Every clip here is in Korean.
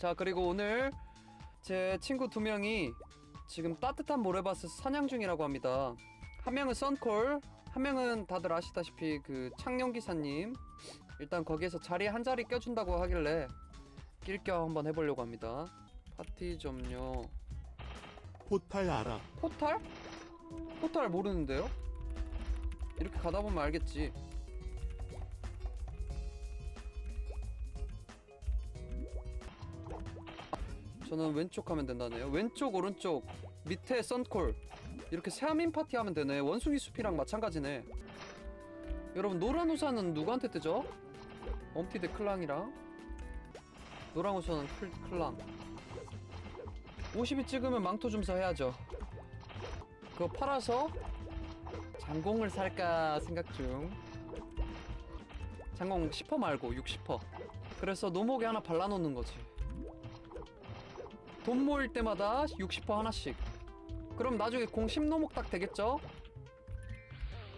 자 그리고 오늘 제 친구 두 명이 지금 따뜻한 모래밭에서 사냥 중이라고 합니다. 한 명은 썬콜, 한 명은 다들 아시다시피 그 창녕 기사님. 일단 거기에서 자리에 한 자리 껴준다고 하길래 낄겸 한번 해보려고 합니다. 파티 점요. 포탈 알아. 포탈? 포탈 모르는데요? 이렇게 가다 보면 알겠지. 저는 왼쪽 하면 된다네요. 왼쪽, 오른쪽, 밑에 썬콜. 이렇게 세아민 파티 하면 되네. 원숭이 숲이랑 마찬가지네. 여러분, 노란 우산은 누구한테 뜨죠? 엄티드 클랑이랑. 노란 우산은 클, 클랑. 50이 찍으면 망토 줌사 해야죠. 그거 팔아서 장공을 살까 생각 중. 장공 10% 말고 60%. 그래서 노목에 하나 발라놓는 거지. 돈 모일 때마다 60% 하나씩. 그럼 나중에 공 10노목 딱 되겠죠?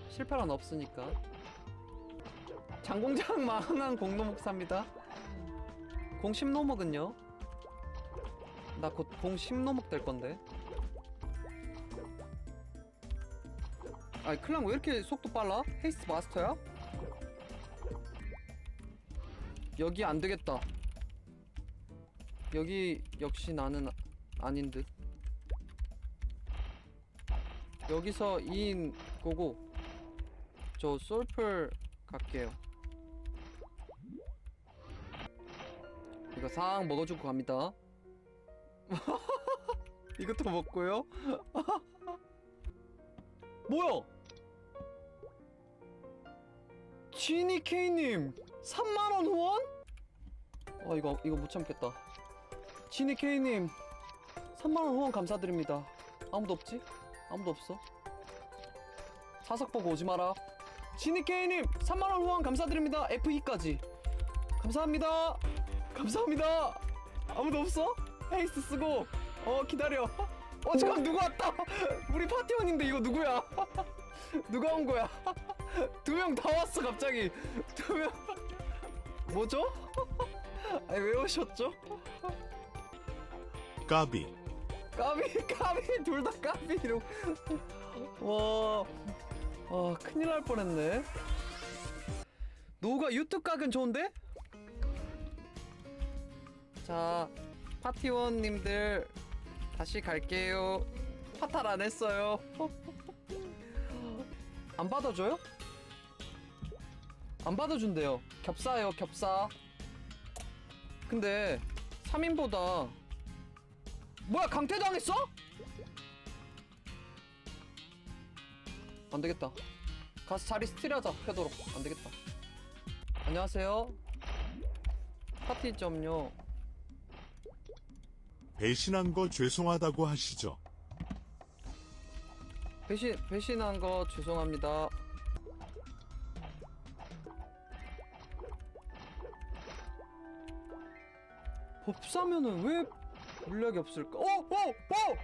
실패란 없으니까. 장공장 망한 공노목 삽니다. 공 10노목은요? 나 곧 공 10노목 될 건데. 아니 클랑 왜 이렇게 속도 빨라? 헤이스트 마스터야? 여기 안 되겠다. 여기 역시 나는 아- 아닌 듯. 여기서 2인 거고 저 솔플 갈게요. 이거 상 먹어주고 갑니다. 이것도 먹고요. 뭐야? 지니 케이님 3만원 후원? 아 이거 이거 못 참겠다. 지니 케이님 3만원 후원 감사드립니다. 아무도 없지? 아무도 없어. 사석 보고 오지 마라. 지니 케이님 3만원 후원 감사드립니다. FE까지. 감사합니다. 감사합니다. 아무도 없어? 헤이스트 쓰고 어 기다려. 어 잠깐 누구 왔다. 우리 파티원인데 이거 누구야? 누가 온 거야? 두 명 다 왔어 갑자기. 두 명. 뭐죠? 아니 왜 오셨죠? 까비. 까비 까비 둘 다 까비 이러고 와, 와 큰일 날 뻔했네 노가 유튜브 각은 좋은데? 자 파티원님들 다시 갈게요 파탈 안 했어요 안 받아줘요? 안 받아준대요 겹사예요 겹사 근데 3인보다 뭐야 강퇴당했어? 안되겠다. 가서 자리 스틸하자 펴도록. 안되겠다. 안녕하세요. 파티 점요. 배신한 거 죄송하다고 하시죠. 배신 배신한 거 죄송합니다. 법사면은 왜 물약이 없을까? 어! 어! 어!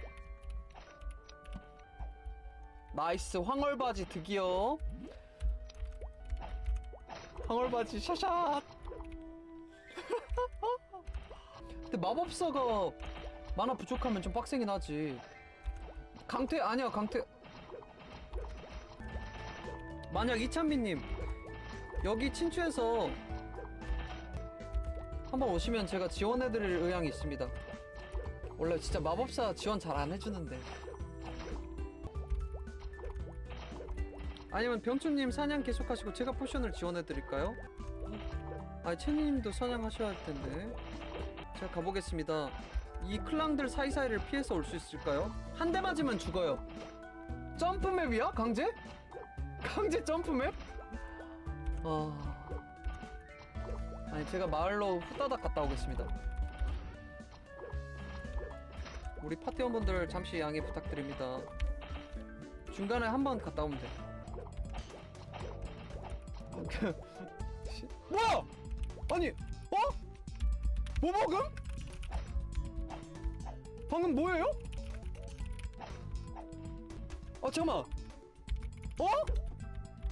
나이스 황홀바지 득이요 황홀바지 샤샷 근데 마법사가 만화 부족하면 좀 빡세긴 하지 강태 아니야 강태 만약 이찬미님 여기 친추해서 한번 오시면 제가 지원해드릴 의향이 있습니다. 원래 진짜 마법사 지원 잘 안 해주는데. 아니면 병춘님 사냥 계속하시고 제가 포션을 지원해드릴까요? 아, 채니님도 사냥하셔야 할 텐데. 제가 가보겠습니다. 이 클랑들 사이사이를 피해서 올 수 있을까요? 한 대 맞으면 죽어요. 점프맵이야? 강제? 강제 점프맵? 아... 아니 제가 마을로 후다닥 갔다 오겠습니다. 우리 파티원분들 잠시 양해 부탁드립니다. 중간에 한 번 갔다 오면 돼. 뭐야? 아니, 어? 뭐 먹음? 방금 뭐예요? 아 잠깐만. 어?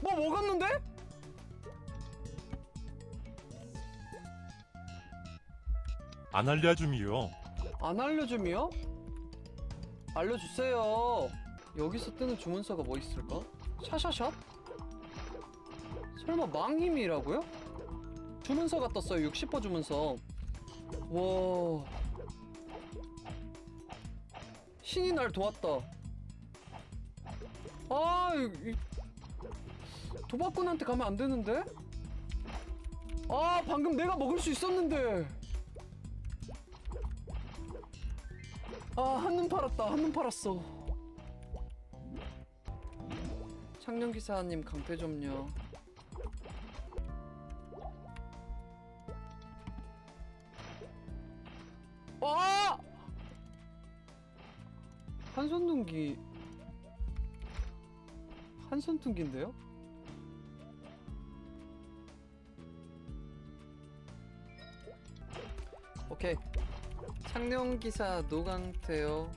뭐 먹었는데? 안 알려줌이요. 안 알려줌이요? 알려주세요. 여기서 뜨는 주문서가 뭐 있을까? 샤샤샷? 설마 망힘이라고요? 주문서가 떴어요. 60호 주문서. 와. 신이 날 도왔다. 아, 이, 이- 도박꾼한테 가면 안 되는데? 아, 방금 내가 먹을 수 있었는데. 아 한눈 팔았다. 한눈 팔았어. 창녕기사님 강퇴 좀요. 아! 한손둥기. 한손둥기인데요? 오케이 창녕기사 노강태요.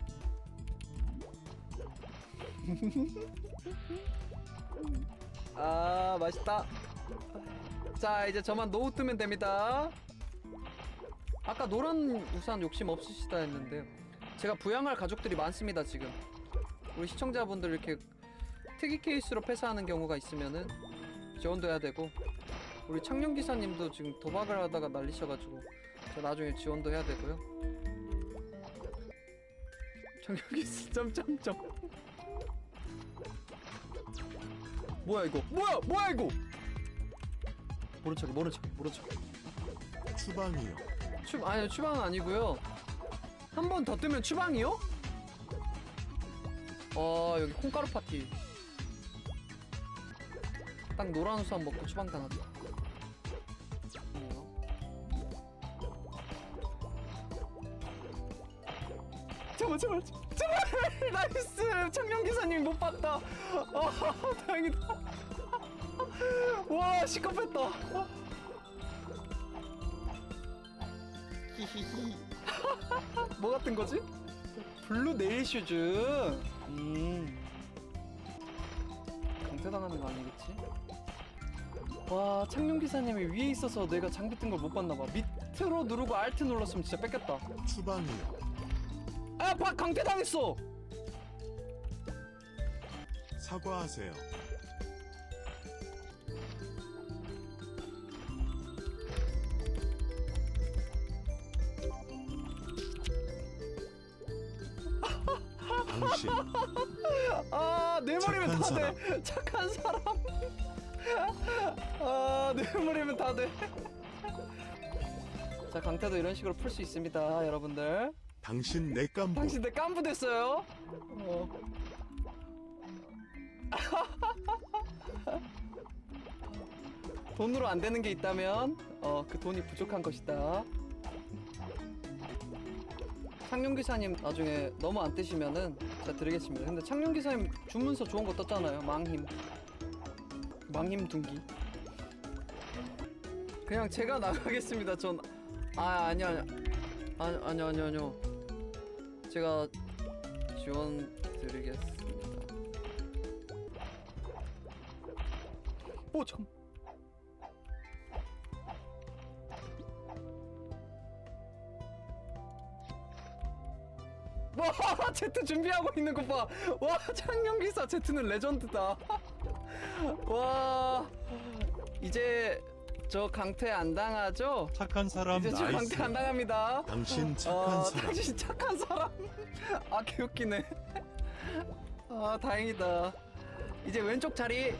아 맛있다. 자 이제 저만 노후 뜨면 됩니다. 아까 노란 우산 욕심 없으시다 했는데 제가 부양할 가족들이 많습니다 지금. 우리 시청자분들 이렇게 특이 케이스로 폐사하는 경우가 있으면은 지원도 해야 되고 우리 창녕기사님도 지금 도박을 하다가 날리셔가지고 저 나중에 지원도 해야 되고요. 정혁이 점점점. 뭐야 이거? 뭐야 뭐야 이거? 모른 척 모른 척 모른 척. 추방이요. 추 아니 추방은 아니고요. 한 번 더 뜨면 추방이요? 어 여기 콩가루 파티. 딱 노란 우산 먹고 추방 당하자. 제발 제발 제발 나이스 청년 기사님 못 봤다. 아 다행이다. 와 시끄럽다. 히히히. 뭐 같은 거지? 블루 네일 슈즈. 음. 강퇴당하는 거 아니겠지? 와 창룡 기사님이 위에 있어서 내가 장비 뜬 걸 못 봤나 봐. 밑으로 누르고 알트 눌렀으면 진짜 뺏겼다. 추방이요. 아, 박 강퇴 당했어. 사과하세요. 당신 아, 내 머리면 착한 다 돼. 착한 사람. 아, 내 머리면 다 돼. 자, 강태도 이런 식으로 풀 수 있습니다, 여러분들. 당신 내 깜부 당신 내 깐부 됐어요. 어. 돈으로 안 되는 게 있다면 어, 그 돈이 부족한 것이다. 창룡 기사님 나중에 너무 안 뜨시면은 제가 드리겠습니다. 근데 창룡 기사님 주문서 좋은 거 떴잖아요. 망힘. 망힘 둥기. 그냥 제가 나가겠습니다. 전 아, 아니요, 아니요. 아니, 아니요, 아니요, 아니요. 제가 지원 드리겠습니다. 오, 참. 와, 제트 준비하고 있는 거 봐. 와, 창녕기사 제트는 레전드다. 와, 이제 저 강퇴 안 당하죠? 착한 사람 이제 저 나이스. 강퇴 안 당합니다. 당신 착한 어, 사람 당신 착한 사람. 아 개웃기네. 아 다행이다. 이제 왼쪽 자리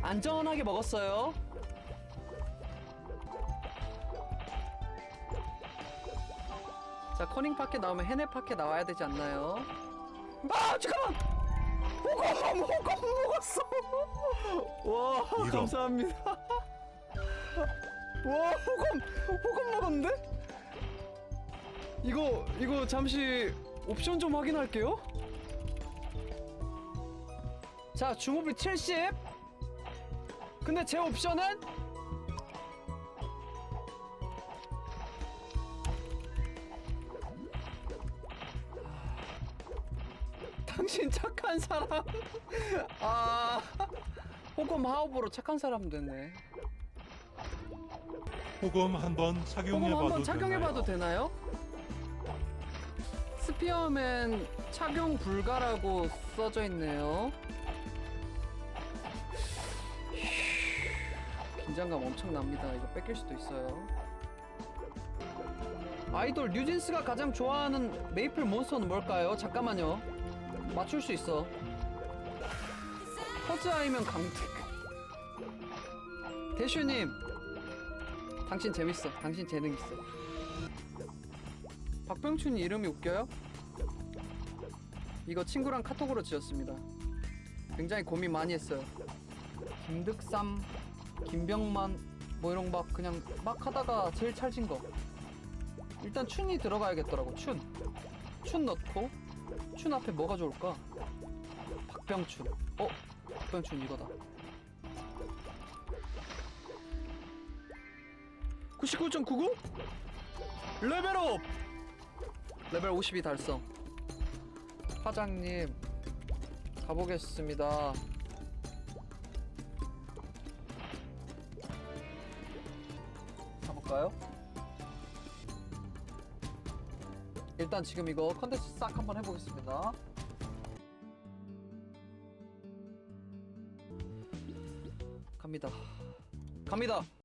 안전하게 먹었어요. 자 커닝 파켓 나오면 해내 파켓 나와야 되지 않나요? 아 잠깐만. 호검 호검 먹었어. 와 이런. 감사합니다. 와 호검 호검 먹었는데? 이거 이거 잠시 옵션 좀 확인할게요. 자 주모비 70. 근데 제 옵션은 당신 착한 사람. 아 호검 하우브로 착한 사람 됐네. 호검 한번 착용해봐도 한번 착용해봐도 되나요? 되나요? 스피어맨 착용 불가라고 써져 있네요. 긴장감 엄청납니다. 이거 뺏길 수도 있어요. 아이돌 뉴진스가 가장 좋아하는 메이플 몬스터는 뭘까요? 잠깐만요. 맞출 수 있어. 퍼즈 아이면 강택. 대슈님, 당신 재밌어. 당신 재능 있어. 박병춘 이름이 웃겨요? 이거 친구랑 카톡으로 지었습니다. 굉장히 고민 많이 했어요. 김득삼, 김병만 뭐 이런 거막 그냥 막 하다가 제일 찰진 거. 일단 춘이 들어가야겠더라고. 춘. 춘 넣고 춘 앞에 뭐가 좋을까? 박병춘. 어? 박병춘 이거다. 99.99? 레벨업! 레벨 52 달성. 화장님, 가보겠습니다. 가볼까요? 일단 지금 이거 컨텐츠 싹 한번 해보겠습니다. 갑니다. 갑니다.